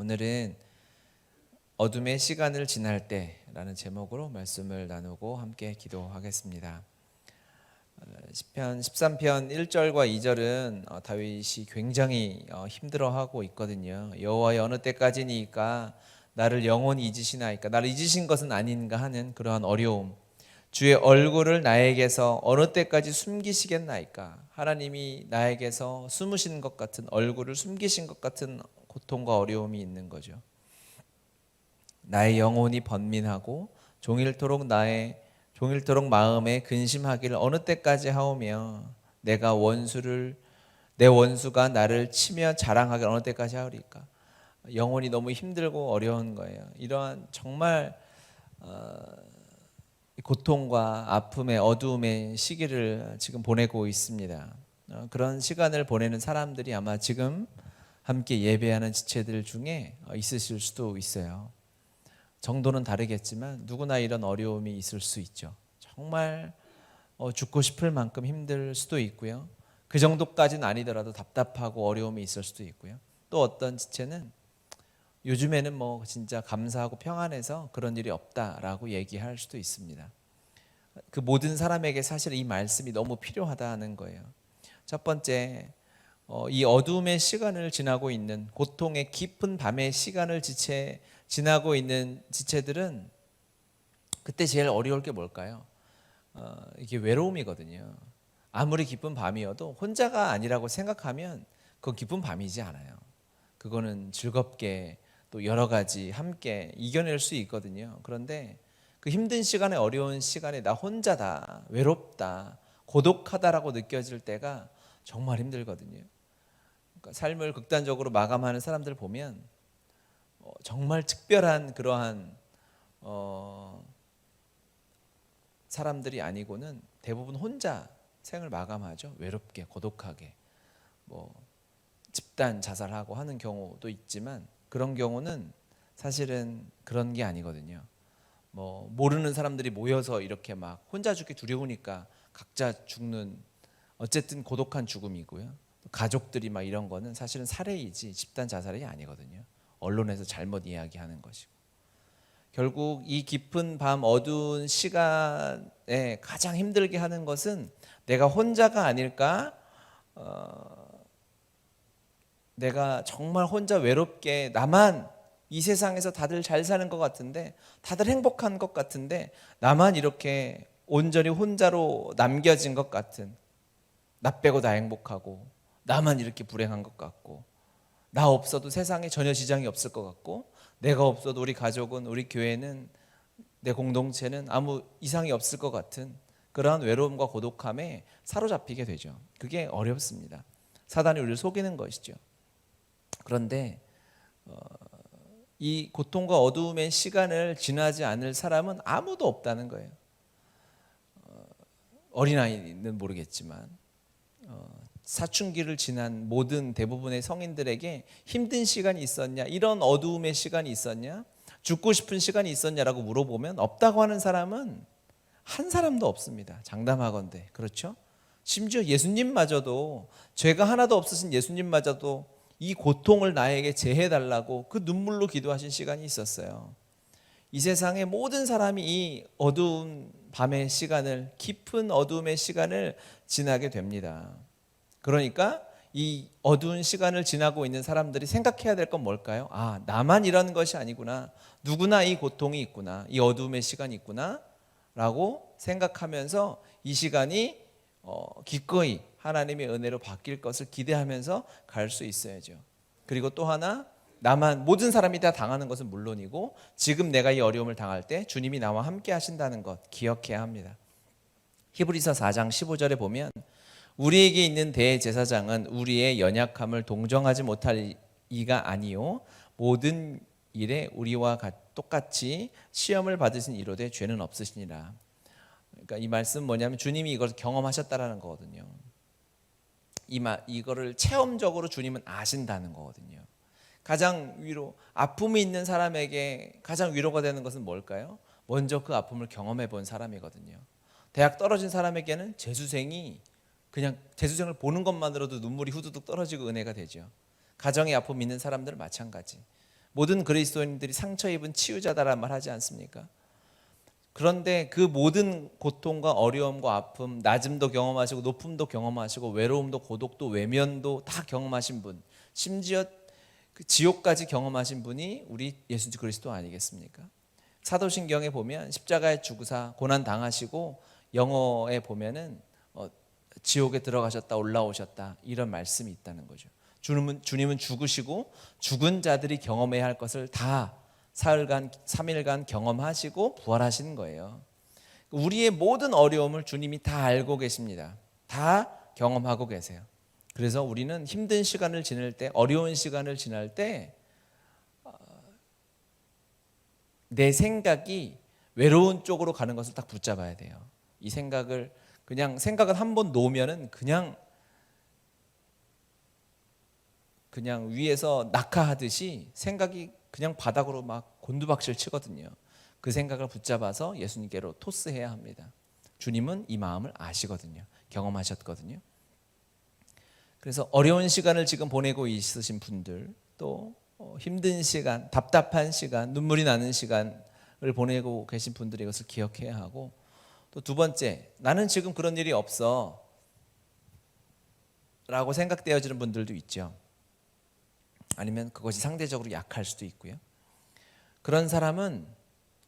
오늘은 어둠의 시간을 지날 때라는 제목으로 말씀을 나누고 함께 기도하겠습니다. 어, 시편 13편 1절과 2절은 어, 다윗이 굉장히 어, 힘들어하고 있거든요. 여호와의 어느 때까지니까 나를 영원히 잊으시나이까 나를 잊으신 것은 아닌가 하는 그러한 어려움. 주의 얼굴을 나에게서 어느 때까지 숨기시겠나이까 하나님이 나에게서 숨으신 것 같은 얼굴을 숨기신 것 같은 고통과 어려움이 있는 거죠. 나의 영혼이 번민하고 종일토록 나의 종일토록 마음에 근심하기를 어느 때까지 하오며 내가 원수를 내 원수가 나를 치며 자랑하기를 어느 때까지 하오리까 영혼이 너무 힘들고 어려운 거예요. 이러한 정말 어, 고통과 아픔의 어두움의 시기를 지금 보내고 있습니다. 어, 그런 시간을 보내는 사람들이 아마 지금 함께 예배하는 지체들 중에 어, 있으실 수도 있어요. 정도는 다르겠지만 누구나 이런 어려움이 있을 수 있죠. 정말 어, 죽고 싶을 만큼 힘들 수도 있고요. 그 정도까지는 아니더라도 답답하고 어려움이 있을 수도 있고요. 또 어떤 지체는 요즘에는 뭐 진짜 감사하고 평안해서 그런 일이 없다라고 얘기할 수도 있습니다. 그 모든 사람에게 사실 이 말씀이 너무 필요하다는 거예요. 첫 번째, 어, 이 어둠의 시간을 지나고 있는 고통의 깊은 밤의 시간을 지체 지나고 있는 지체들은 그때 제일 어려울 게 뭘까요? 어, 이게 외로움이거든요. 아무리 기쁜 밤이어도 혼자가 아니라고 생각하면 그건 기쁜 밤이지 않아요. 그거는 즐겁게 또 여러 가지 함께 이겨낼 수 있거든요. 그런데 그 힘든 시간에 어려운 시간에 나 혼자다, 외롭다, 고독하다라고 느껴질 때가 정말 힘들거든요. 그러니까 삶을 극단적으로 마감하는 사람들 보면 어, 정말 특별한 그러한 어, 사람들이 아니고는 대부분 혼자 생을 마감하죠. 외롭게, 고독하게, 뭐 집단 자살하고 하는 경우도 있지만 그런 경우는 사실은 그런 게 아니거든요. 뭐 모르는 사람들이 모여서 이렇게 막 혼자 죽기 두려우니까 각자 죽는 어쨌든 고독한 죽음이고요. 가족들이 막 이런 거는 사실은 살해이지 집단 자살이 아니거든요. 언론에서 잘못 이야기하는 것이고. 결국 이 깊은 밤 어두운 시간에 가장 힘들게 하는 것은 내가 혼자가 아닐까? 어, 내가 정말 혼자 외롭게 나만 이 세상에서 다들 잘 사는 것 같은데 다들 행복한 것 같은데 나만 이렇게 온전히 혼자로 남겨진 것 같은 나 빼고 다 행복하고 나만 이렇게 불행한 것 같고 나 없어도 세상에 전혀 지장이 없을 것 같고 내가 없어도 우리 가족은 우리 교회는 내 공동체는 아무 이상이 없을 것 같은 그러한 외로움과 고독함에 사로잡히게 되죠. 그게 어렵습니다. 사단이 우리를 속이는 것이죠. 그런데 어, 이 고통과 어두움의 시간을 지나지 않을 사람은 아무도 없다는 거예요. 어, 어린아이는 모르겠지만 어, 사춘기를 지난 모든 대부분의 성인들에게 힘든 시간이 있었냐, 이런 어두움의 시간이 있었냐, 죽고 싶은 시간이 있었냐라고 물어보면 없다고 하는 사람은 한 사람도 없습니다. 장담하건대 그렇죠? 심지어 예수님마저도 죄가 하나도 없으신 예수님마저도 이 고통을 나에게 제해 달라고 그 눈물로 기도하신 시간이 있었어요. 이 세상의 모든 사람이 이 어두운 밤의 시간을 깊은 어두움의 시간을 지나게 됩니다. 그러니까 이 어두운 시간을 지나고 있는 사람들이 생각해야 될 건 뭘까요? 아, 나만 이러는 것이 아니구나. 누구나 이 고통이 있구나. 이 어두움의 시간이 있구나. 라고 생각하면서 이 시간이 어, 기꺼이 하나님의 은혜로 바뀔 것을 기대하면서 갈 수 있어야죠. 그리고 또 하나 나만 모든 사람이 다 당하는 것은 물론이고 지금 내가 이 어려움을 당할 때 주님이 나와 함께 하신다는 것 기억해야 합니다. 히브리서 4장 15절에 보면 우리에게 있는 대제사장은 우리의 연약함을 동정하지 못할 이가 아니요 모든 일에 우리와 똑같이 시험을 받으신 이로되 죄는 없으시니라. 그러니까 이 말씀 뭐냐면 주님이 이걸 경험하셨다라는 거거든요. 이마 이거를 체험적으로 주님은 아신다는 거거든요. 가장 위로 아픔이 있는 사람에게 가장 위로가 되는 것은 뭘까요? 먼저 그 아픔을 경험해 본 사람이거든요. 대학 떨어진 사람에게는 재수생이 그냥 재수생을 보는 것만으로도 눈물이 후두둑 떨어지고 은혜가 되죠. 가정의 아픔 있는 사람들은 마찬가지. 모든 그리스도인들이 상처 입은 치유자다라는 말 하지 않습니까? 그런데 그 모든 고통과 어려움과 아픔, 낮음도 경험하시고 높음도 경험하시고 외로움도 고독도 외면도 다 경험하신 분, 심지어 그 지옥까지 경험하신 분이 우리 예수 그리스도 아니겠습니까? 사도신경에 보면 십자가에 죽으사 고난 당하시고 영어에 보면은 어, 지옥에 들어가셨다 올라오셨다 이런 말씀이 있다는 거죠. 주님은 주님은 죽으시고 죽은 자들이 경험해야 할 것을 다 사흘간 3일간 경험하시고 부활하시는 거예요. 우리의 모든 어려움을 주님이 다 알고 계십니다. 다 경험하고 계세요. 그래서 우리는 힘든 시간을 지낼 때 어려운 시간을 지날 때 내 생각이 외로운 쪽으로 가는 것을 딱 붙잡아야 돼요. 이 생각을 그냥 생각을 한 번 놓으면은 그냥 그냥 위에서 낙하하듯이 생각이 그냥 바닥으로 막 곤두박질 치거든요. 그 생각을 붙잡아서 예수님께로 토스해야 합니다. 주님은 이 마음을 아시거든요. 경험하셨거든요. 그래서 어려운 시간을 지금 보내고 있으신 분들 또 어, 힘든 시간, 답답한 시간, 눈물이 나는 시간을 보내고 계신 분들이 이것을 기억해야 하고 또 두 번째, 나는 지금 그런 일이 없어 라고 생각되어지는 분들도 있죠. 아니면 그것이 상대적으로 약할 수도 있고요. 그런 사람은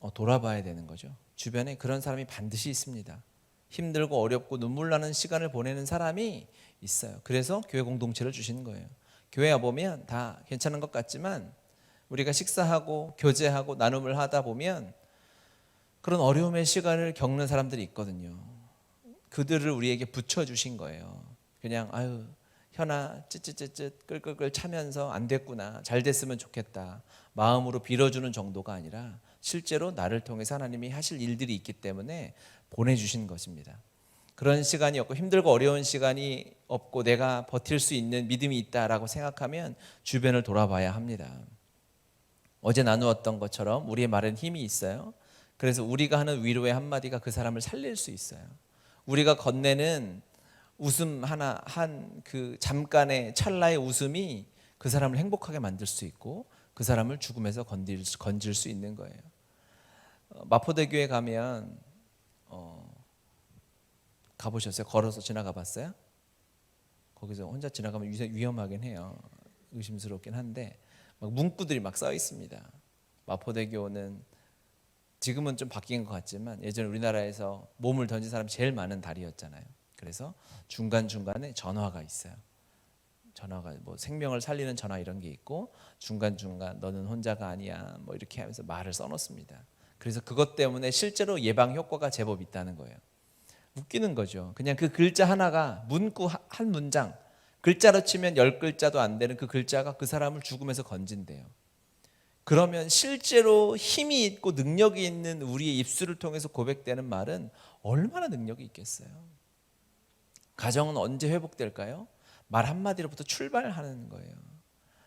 어, 돌아봐야 되는 거죠. 주변에 그런 사람이 반드시 있습니다. 힘들고 어렵고 눈물 나는 시간을 보내는 사람이 있어요. 그래서 교회 공동체를 주시는 거예요. 교회 보면 다 괜찮은 것 같지만 우리가 식사하고 교제하고 나눔을 하다 보면 그런 어려움의 시간을 겪는 사람들이 있거든요. 그들을 우리에게 붙여 주신 거예요. 그냥 아유 현아 찌찌찌찌 끌끌끌 차면서 안 됐구나 잘 됐으면 좋겠다 마음으로 빌어주는 정도가 아니라 실제로 나를 통해서 하나님이 하실 일들이 있기 때문에 보내주신 것입니다. 그런 시간이 없고 힘들고 어려운 시간이 없고 내가 버틸 수 있는 믿음이 있다라고 생각하면 주변을 돌아봐야 합니다. 어제 나누었던 것처럼 우리의 말엔 힘이 있어요. 그래서 우리가 하는 위로의 한마디가 그 사람을 살릴 수 있어요. 우리가 건네는 웃음 하나 한 그 잠깐의 찰나의 웃음이 그 사람을 행복하게 만들 수 있고 그 사람을 죽음에서 건질, 건질 수 있는 거예요. 어, 마포대교에 가면 어, 가보셨어요? 걸어서 지나가 봤어요? 거기서 혼자 지나가면 위험하긴 해요. 의심스럽긴 한데 막 문구들이 막 써 있습니다. 마포대교는 지금은 좀 바뀐 것 같지만 예전 우리나라에서 몸을 던진 사람이 제일 많은 다리였잖아요. 그래서 중간 중간에 전화가 있어요. 전화가 뭐 생명을 살리는 전화 이런 게 있고 중간 중간 너는 혼자가 아니야 뭐 이렇게 하면서 말을 써놓습니다. 그래서 그것 때문에 실제로 예방 효과가 제법 있다는 거예요. 웃기는 거죠. 그냥 그 글자 하나가 문구 한 문장 글자로 치면 열 글자도 안 되는 그 글자가 그 사람을 죽음에서 건진대요. 그러면 실제로 힘이 있고 능력이 있는 우리의 입술을 통해서 고백되는 말은 얼마나 능력이 있겠어요. 가정은 언제 회복될까요? 말 한마디로부터 출발하는 거예요.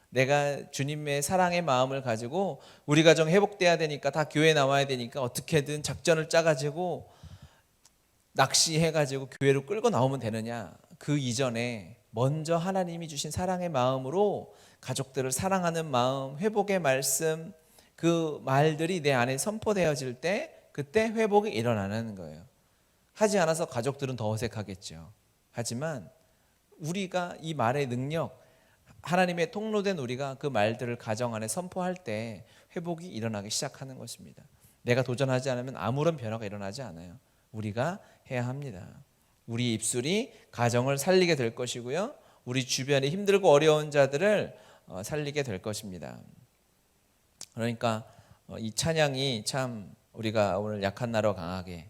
내가 주님의 사랑의 마음을 가지고 우리 가정 회복돼야 되니까 다 교회 나와야 되니까 어떻게든 작전을 짜가지고 낚시해가지고 교회로 끌고 나오면 되느냐? 그 이전에 먼저 하나님이 주신 사랑의 마음으로 가족들을 사랑하는 마음, 회복의 말씀, 그 말들이 내 안에 선포되어질 때 그때 회복이 일어나는 거예요. 하지 않아서 가족들은 더 어색하겠죠. 하지만 우리가 이 말의 능력, 하나님의 통로된 우리가 그 말들을 가정 안에 선포할 때 회복이 일어나기 시작하는 것입니다. 내가 도전하지 않으면 아무런 변화가 일어나지 않아요. 우리가 해야 합니다. 우리 입술이 가정을 살리게 될 것이고요. 우리 주변에 힘들고 어려운 자들을 어, 살리게 될 것입니다. 그러니까 어, 이 찬양이 참 우리가 오늘 약한 나로 강하게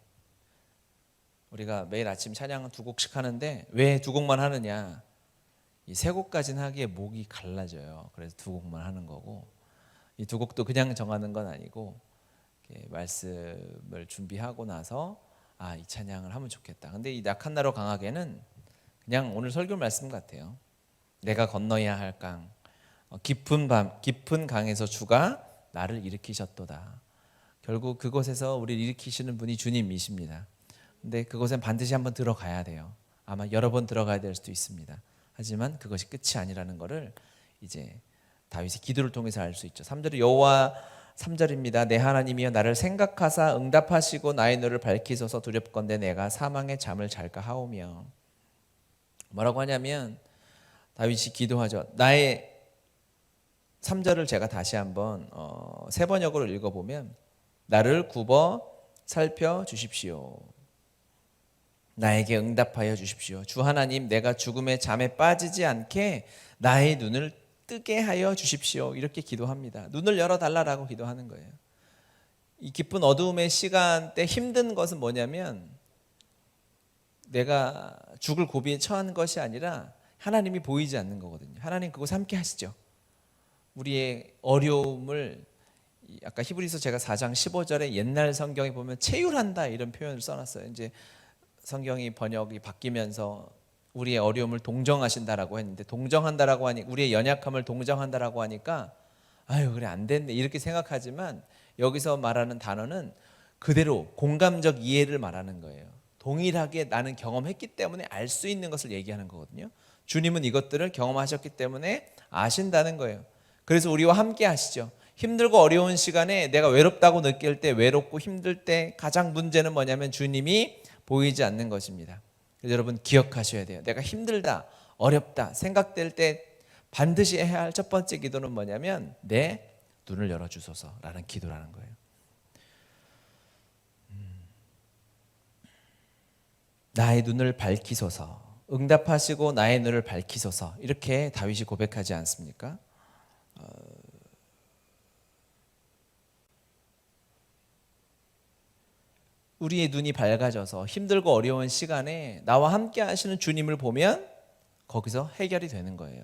우리가 매일 아침 찬양 두 곡씩 하는데 왜 두 곡만 하느냐? 이 세 곡까지는 하기에 목이 갈라져요. 그래서 두 곡만 하는 거고 이 두 곡도 그냥 정하는 건 아니고 말씀을 준비하고 나서 아 이 찬양을 하면 좋겠다. 근데 이 약한 나로 강하게는 그냥 오늘 설교 말씀 같아요. 내가 건너야 할 강, 어, 깊은 밤, 깊은 강에서 주가 나를 일으키셨도다. 결국 그곳에서 우리를 일으키시는 분이 주님이십니다. 근데 그곳엔 반드시 한번 들어가야 돼요. 아마 여러 번 들어가야 될 수도 있습니다. 하지만 그것이 끝이 아니라는 것을 이제 다윗이 기도를 통해서 알 수 있죠. 3절에 여호와 3절입니다. 내 하나님이여 나를 생각하사 응답하시고 나의 눈을 밝히소서 두렵건대 내가 사망의 잠을 잘까 하오며 뭐라고 하냐면 다윗이 기도하죠. 나의 3절을 제가 다시 한번 어, 세 번역으로 읽어보면 나를 굽어 살펴 주십시오. 나에게 응답하여 주십시오. 주 하나님, 내가 죽음의 잠에 빠지지 않게 나의 눈을 뜨게 하여 주십시오. 이렇게 기도합니다. 눈을 열어 달라라고 기도하는 거예요. 이 기쁜 어두움의 시간 때 힘든 것은 뭐냐면 내가 죽을 고비에 처한 것이 아니라 하나님이 보이지 않는 거거든요. 하나님 그거 함께 하시죠. 우리의 어려움을 이 아까 히브리서 제가 4장 15절에 옛날 성경에 보면 체휼한다 이런 표현을 써놨어요. 이제 성경이 번역이 바뀌면서 우리의 어려움을 동정하신다라고 했는데 동정한다라고 하니 우리의 연약함을 동정한다라고 하니까 아유 그래 안 됐네 이렇게 생각하지만 여기서 말하는 단어는 그대로 공감적 이해를 말하는 거예요. 동일하게 나는 경험했기 때문에 알 수 있는 것을 얘기하는 거거든요. 주님은 이것들을 경험하셨기 때문에 아신다는 거예요. 그래서 우리와 함께 하시죠. 힘들고 어려운 시간에 내가 외롭다고 느낄 때 외롭고 힘들 때 가장 문제는 뭐냐면 주님이 보이지 않는 것입니다. 여러분 기억하셔야 돼요. 내가 힘들다, 어렵다 생각될 때 반드시 해야 할 첫 번째 기도는 뭐냐면 내 눈을 열어 주소서라는 기도라는 거예요. 음. 나의 눈을 밝히소서. 응답하시고 나의 눈을 밝히소서. 이렇게 다윗이 고백하지 않습니까? 우리의 눈이 밝아져서 힘들고 어려운 시간에 나와 함께 하시는 주님을 보면 거기서 해결이 되는 거예요.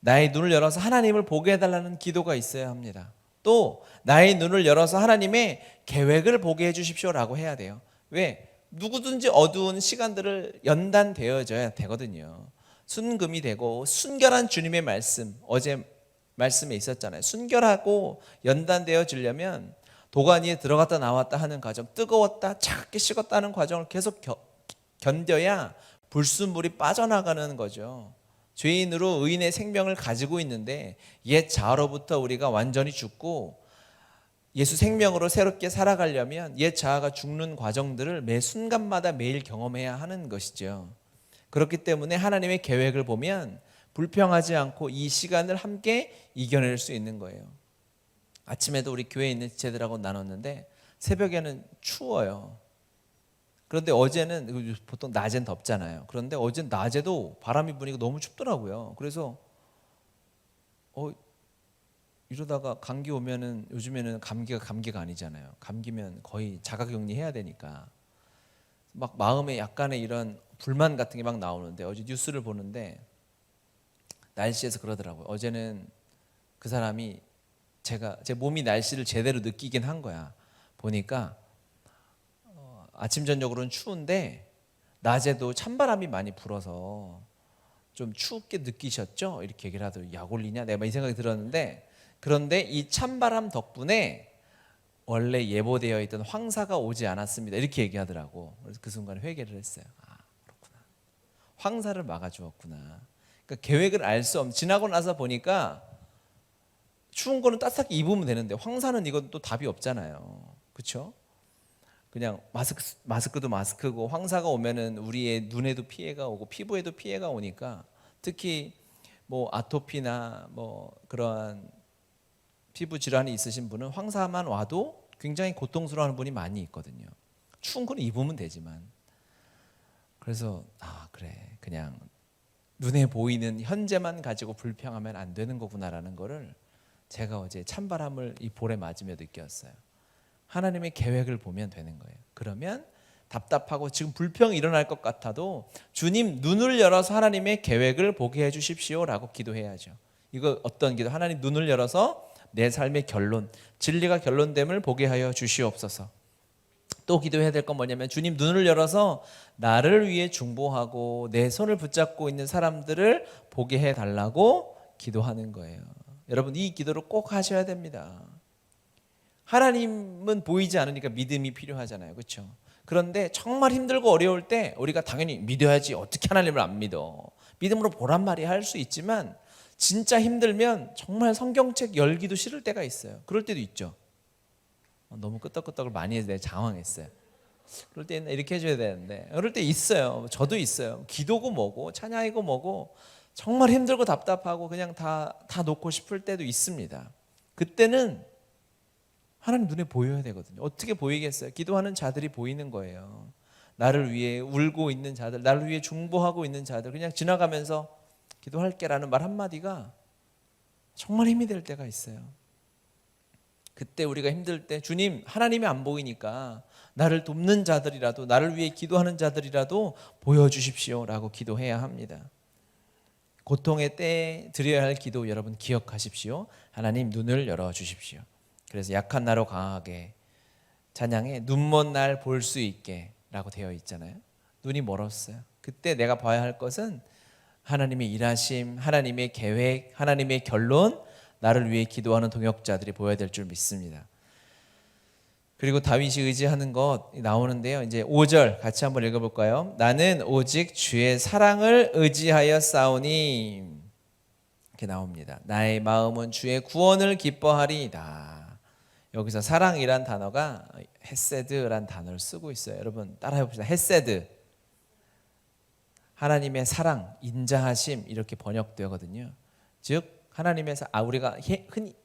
나의 눈을 열어서 하나님을 보게 해달라는 기도가 있어야 합니다. 또 나의 눈을 열어서 하나님의 계획을 보게 해주십시오라고 해야 돼요. 왜? 누구든지 어두운 시간들을 연단되어져야 되거든요. 순금이 되고 순결한 주님의 말씀 어제 말씀에 있었잖아요. 순결하고 연단되어지려면 도가니에 들어갔다 나왔다 하는 과정, 뜨거웠다 차갑게 식었다 하는 과정을 계속 겨, 견뎌야 불순물이 빠져나가는 거죠. 죄인으로 의인의 생명을 가지고 있는데 옛 자아로부터 우리가 완전히 죽고 예수 생명으로 새롭게 살아가려면 옛 자아가 죽는 과정들을 매 순간마다 매일 경험해야 하는 것이죠. 그렇기 때문에 하나님의 계획을 보면 불평하지 않고 이 시간을 함께 이겨낼 수 있는 거예요. 아침에도 우리 교회에 있는 지체들하고 나눴는데 새벽에는 추워요. 그런데 어제는 보통 낮엔 덥잖아요. 그런데 어제 낮에도 바람이 부니까 너무 춥더라고요. 그래서 어 이러다가 감기 오면은 요즘에는 감기가 감기가 아니잖아요. 감기면 거의 자가격리 해야 되니까 막 마음에 약간의 이런 불만 같은 게 막 나오는데 어제 뉴스를 보는데 날씨에서 그러더라고요. 어제는 그 사람이 제가 제 몸이 날씨를 제대로 느끼긴 한 거야. 보니까 어, 아침 저녁으로는 추운데 낮에도 찬바람이 많이 불어서 좀 춥게 느끼셨죠? 이렇게 얘기를 하더라고요. 약 올리냐? 내가 이 생각이 들었는데 그런데 이 찬바람 덕분에 원래 예보되어 있던 황사가 오지 않았습니다. 이렇게 얘기하더라고. 그래서 그 순간에 회개를 했어요. 아 그렇구나. 황사를 막아주었구나. 그러니까 계획을 알 수 없. 지나고 나서 보니까 추운 거는 따뜻하게 입으면 되는데 황사는 이건 또 답이 없잖아요. 그렇죠? 그냥 마스크 마스크도 마스크고 황사가 오면은 우리의 눈에도 피해가 오고 피부에도 피해가 오니까 특히 뭐 아토피나 뭐 그러한 피부 질환이 있으신 분은 황사만 와도 굉장히 고통스러워하는 분이 많이 있거든요. 추운 거는 입으면 되지만 그래서 아 그래 그냥 눈에 보이는 현재만 가지고 불평하면 안 되는 거구나라는 거를 제가 어제 찬바람을 이 볼에 맞으며 느꼈어요. 하나님의 계획을 보면 되는 거예요. 그러면 답답하고 지금 불평이 일어날 것 같아도 주님 눈을 열어서 하나님의 계획을 보게 해 주십시오라고 기도해야죠. 이거 어떤 기도? 하나님 눈을 열어서 내 삶의 결론, 진리가 결론됨을 보게 하여 주시옵소서. 또 기도해야 될 건 뭐냐면 주님 눈을 열어서 나를 위해 중보하고 내 손을 붙잡고 있는 사람들을 보게 해 달라고 기도하는 거예요. 여러분 이 기도를 꼭 하셔야 됩니다. 하나님은 보이지 않으니까 믿음이 필요하잖아요. 그렇죠? 그런데 정말 힘들고 어려울 때 우리가 당연히 믿어야지 어떻게 하나님을 안 믿어. 믿음으로 보란 말이 할 수 있지만 진짜 힘들면 정말 성경책 열기도 싫을 때가 있어요. 그럴 때도 있죠. 어, 너무 끄떡끄떡을 많이 해서 내가 당황했어요. 그럴 때는 이렇게 해줘야 되는데 그럴 때 있어요. 저도 있어요. 기도고 뭐고 찬양이고 뭐고 정말 힘들고 답답하고 그냥 다 다 놓고 싶을 때도 있습니다. 그때는 하나님 눈에 보여야 되거든요. 어떻게 보이겠어요? 기도하는 자들이 보이는 거예요. 나를 위해 울고 있는 자들, 나를 위해 중보하고 있는 자들, 그냥 지나가면서 기도할게라는 말 한마디가 정말 힘이 될 때가 있어요. 그때 우리가 힘들 때 주님 하나님이 안 보이니까 나를 돕는 자들이라도 나를 위해 기도하는 자들이라도 보여주십시오라고 기도해야 합니다. 고통의 때에 드려야 할 기도 여러분 기억하십시오. 하나님 눈을 열어 주십시오. 그래서 약한 나로 강하게 찬양에 눈먼 날 볼 수 있게라고 되어 있잖아요. 눈이 멀었어요. 그때 내가 봐야 할 것은 하나님의 일하심, 하나님의 계획, 하나님의 결론, 나를 위해 기도하는 동역자들이 보여야 될 줄 믿습니다. 그리고 다윗이 의지하는 것 나오는데요. 이제 5절 같이 한번 읽어 볼까요? 나는 오직 주의 사랑을 의지하여 싸우니 이렇게 나옵니다. 나의 마음은 주의 구원을 기뻐하리이다. 여기서 사랑이란 단어가 헤세드란 단어를 쓰고 있어요. 여러분 따라해 봅시다. 헤세드. 하나님의 사랑, 인자하심 이렇게 번역되거든요. 즉 하나님의 사, 아 우리가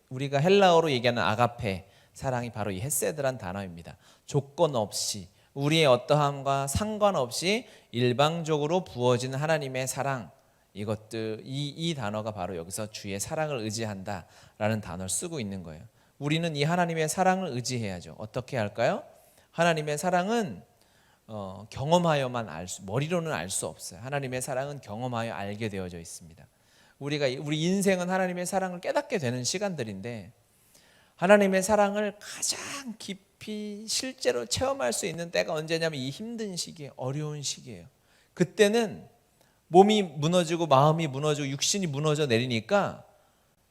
우리가 헬라어로 얘기하는 아가페 사랑이 바로 이 헤세드란 단어입니다. 조건 없이 우리의 어떠함과 상관없이 일방적으로 부어지는 하나님의 사랑 이것들 이, 이 단어가 바로 여기서 주의 사랑을 의지한다라는 단어를 쓰고 있는 거예요. 우리는 이 하나님의 사랑을 의지해야죠. 어떻게 할까요? 하나님의 사랑은 어, 경험하여만 알 수, 머리로는 알 수 없어요. 하나님의 사랑은 경험하여 알게 되어져 있습니다. 우리가 우리 인생은 하나님의 사랑을 깨닫게 되는 시간들인데 하나님의 사랑을 가장 깊이 실제로 체험할 수 있는 때가 언제냐면 이 힘든 시기에 어려운 시기예요. 그때는 몸이 무너지고 마음이 무너지고 육신이 무너져 내리니까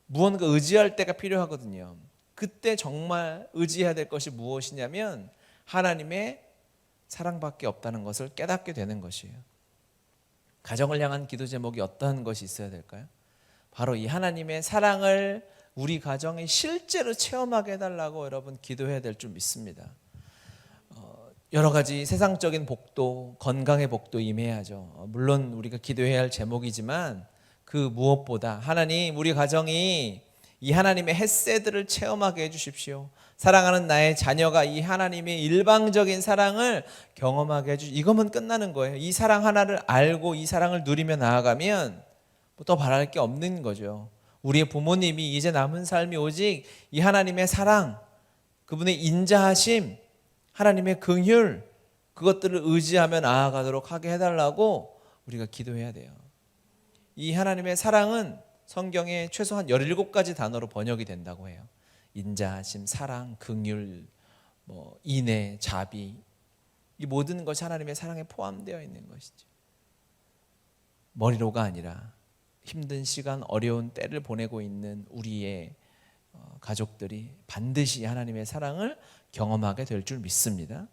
무언가 의지할 때가 필요하거든요. 그때 정말 의지해야 될 것이 무엇이냐면 하나님의 사랑밖에 없다는 것을 깨닫게 되는 것이에요. 가정을 향한 기도 제목이 어떠한 것이 있어야 될까요? 바로 이 하나님의 사랑을 우리 가정에 실제로 체험하게 해달라고 여러분 기도해야 될 줄 믿습니다. 어, 여러 가지 세상적인 복도, 건강의 복도 임해야죠. 어, 물론 우리가 기도해야 할 제목이지만 그 무엇보다 하나님 우리 가정이 이 하나님의 햇새들을 체험하게 해주십시오. 사랑하는 나의 자녀가 이 하나님의 일방적인 사랑을 경험하게 해주. 이거면 끝나는 거예요. 이 사랑 하나를 알고 이 사랑을 누리며 나아가면 뭐 더 바랄 게 없는 거죠. 우리의 부모님이 이제 남은 삶이 오직 이 하나님의 사랑, 그분의 인자하심, 하나님의 긍휼 그것들을 의지하며 나아가도록 하게 해달라고 우리가 기도해야 돼요. 이 하나님의 사랑은 성경에 최소한 17가지 단어로 번역이 된다고 해요. 인자하심, 사랑, 긍휼, 뭐 인애, 자비 이 모든 것이 하나님의 사랑에 포함되어 있는 것이죠. 머리로가 아니라 힘든 시간, 어려운 때를 보내고 있는 우리의 어, 가족들이 반드시 하나님의 사랑을 경험하게 될 줄 믿습니다.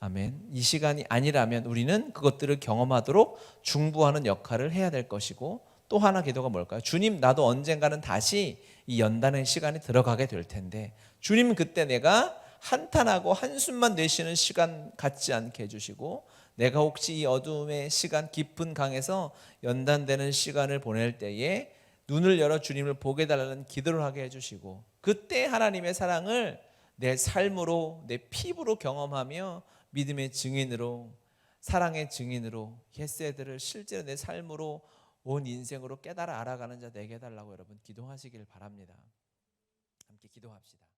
아멘. 이 시간이 아니라면 우리는 그것들을 경험하도록 중부하는 역할을 해야 될 것이고 또 하나 기도가 뭘까요? 주님, 나도 언젠가는 다시 이 연단의 시간에 들어가게 될 텐데 주님 그때 내가 한탄하고 한숨만 내쉬는 시간 갖지 않게 해주시고 내가 혹시 이 어둠의 시간 깊은 강에서 연단되는 시간을 보낼 때에 눈을 열어 주님을 보게 달라는 기도를 하게 해주시고 그때 하나님의 사랑을 내 삶으로 내 피부로 경험하며 믿음의 증인으로 사랑의 증인으로 예세들을 실제로 내 삶으로 온 인생으로 깨달아 알아가는 자 되게 해달라고 여러분 기도하시길 바랍니다. 함께 기도합시다.